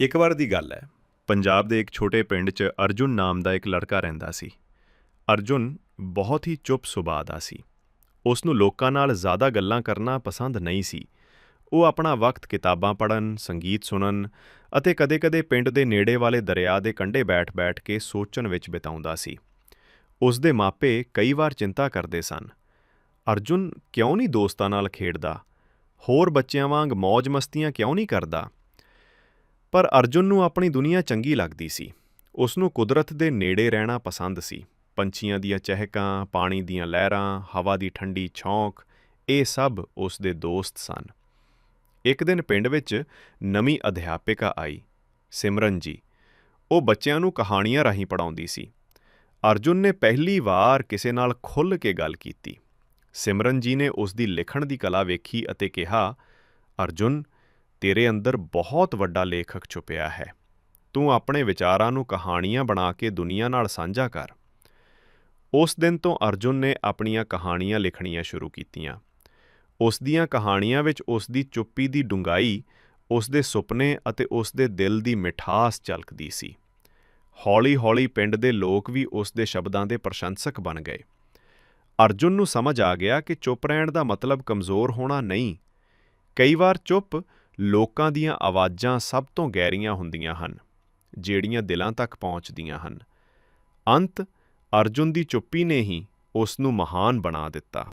ਇੱਕ ਵਾਰ ਦੀ ਗੱਲ ਹੈ, ਪੰਜਾਬ ਦੇ ਇੱਕ ਛੋਟੇ ਪਿੰਡ 'ਚ ਅਰਜੁਨ ਨਾਮ ਦਾ ਇੱਕ ਲੜਕਾ ਰਹਿੰਦਾ ਸੀ। ਅਰਜੁਨ ਬਹੁਤ ਹੀ ਚੁੱਪ ਸੁਭਾਅ ਦਾ ਸੀ। ਉਸ ਨੂੰ ਲੋਕਾਂ ਨਾਲ ਜ਼ਿਆਦਾ ਗੱਲਾਂ ਕਰਨਾ ਪਸੰਦ ਨਹੀਂ ਸੀ। ਉਹ ਆਪਣਾ ਵਕਤ ਕਿਤਾਬਾਂ ਪੜ੍ਹਨ, ਸੰਗੀਤ ਸੁਣਨ ਅਤੇ ਕਦੇ-ਕਦੇ ਪਿੰਡ ਦੇ ਨੇੜੇ ਵਾਲੇ ਦਰਿਆ ਦੇ ਕੰਢੇ ਬੈਠ-ਬੈਠ ਕੇ ਸੋਚਣ ਵਿੱਚ ਬਿਤਾਉਂਦਾ ਸੀ। ਉਸ ਦੇ ਮਾਪੇ ਕਈ ਵਾਰ ਚਿੰਤਾ ਕਰਦੇ ਸਨ, ਅਰਜੁਨ ਕਿਉਂ ਨਹੀਂ ਦੋਸਤਾਂ ਨਾਲ ਖੇਡਦਾ? ਹੋਰ ਬੱਚਿਆਂ ਵਾਂਗ ਮौज-ਮਸਤੀਆਂ ਕਿਉਂ ਨਹੀਂ ਕਰਦਾ? ਪਰ ਅਰਜੁਨ ਨੂੰ ਆਪਣੀ ਦੁਨੀਆ ਚੰਗੀ ਲੱਗਦੀ ਸੀ। ਉਸ ਨੂੰ ਕੁਦਰਤ ਦੇ ਨੇੜੇ ਰਹਿਣਾ ਪਸੰਦ ਸੀ। ਪੰਛੀਆਂ ਦੀਆਂ ਚਹਿਕਾਂ, ਪਾਣੀ ਦੀਆਂ ਲਹਿਰਾਂ, ਹਵਾ ਦੀ ਠੰਡੀ ਛੌਂਕ, ਇਹ ਸਭ ਉਸ ਦੇ ਦੋਸਤ ਸਨ। ਇੱਕ ਦਿਨ ਪਿੰਡ ਵਿੱਚ ਨਵੀਂ ਅਧਿਆਪਿਕਾ ਆਈ, ਸਿਮਰਨ ਜੀ। ਉਹ ਬੱਚਿਆਂ ਨੂੰ ਕਹਾਣੀਆਂ ਰਾਹੀਂ ਪੜਾਉਂਦੀ ਸੀ। ਅਰਜੁਨ ਨੇ ਪਹਿਲੀ ਵਾਰ ਕਿਸੇ ਨਾਲ ਖੁੱਲ੍ਹ ਕੇ ਗੱਲ ਕੀਤੀ। ਸਿਮਰਨ ਜੀ ਨੇ ਉਸ ਦੀ ਲਿਖਣ ਦੀ ਕਲਾ ਵੇਖੀ ਅਤੇ ਕਿਹਾ, ਅਰਜੁਨ ਤੇਰੇ ਅੰਦਰ ਬਹੁਤ ਵੱਡਾ ਲੇਖਕ ਛੁਪਿਆ ਹੈ। ਤੂੰ ਆਪਣੇ ਵਿਚਾਰਾਂ ਨੂੰ ਕਹਾਣੀਆਂ ਬਣਾ ਕੇ ਦੁਨੀਆ ਨਾਲ ਸਾਂਝਾ ਕਰ। ਉਸ ਦਿਨ ਤੋਂ ਅਰਜੁਨ ਨੇ ਆਪਣੀਆਂ ਕਹਾਣੀਆਂ ਲਿਖਣੀਆਂ ਸ਼ੁਰੂ ਕੀਤੀਆਂ। ਉਸ ਦੀਆਂ ਕਹਾਣੀਆਂ ਵਿੱਚ ਉਸ ਦੀ ਚੁੱਪੀ ਦੀ ਡੂੰਘਾਈ, ਉਸ ਦੇ ਸੁਪਨੇ ਅਤੇ ਉਸ ਦੇ ਦਿਲ ਦੀ ਮਿਠਾਸ ਝਲਕਦੀ ਸੀ। ਹੌਲੀ-ਹੌਲੀ ਪਿੰਡ ਦੇ ਲੋਕ ਵੀ ਉਸ ਦੇ ਸ਼ਬਦਾਂ ਦੇ ਪ੍ਰਸ਼ੰਸਕ ਬਣ ਗਏ। ਅਰਜੁਨ ਨੂੰ ਸਮਝ ਆ ਗਿਆ ਕਿ ਚੁੱਪ ਰਹਿਣ ਦਾ ਮਤਲਬ ਕਮਜ਼ੋਰ ਹੋਣਾ ਨਹੀਂ। ਕਈ ਵਾਰ ਚੁੱਪ ਲੋਕਾਂ ਦੀਆਂ ਆਵਾਜ਼ਾਂ ਸਭ ਤੋਂ ਗਹਿਰੀਆਂ ਹੁੰਦੀਆਂ ਹਨ, ਜਿਹੜੀਆਂ ਦਿਲਾਂ ਤੱਕ ਪਹੁੰਚਦੀਆਂ ਹਨ। ਅੰਤ ਅਰਜੁਨ ਦੀ ਚੁੱਪੀ ਨੇ ਹੀ ਉਸ ਨੂੰ ਮਹਾਨ ਬਣਾ ਦਿੱਤਾ।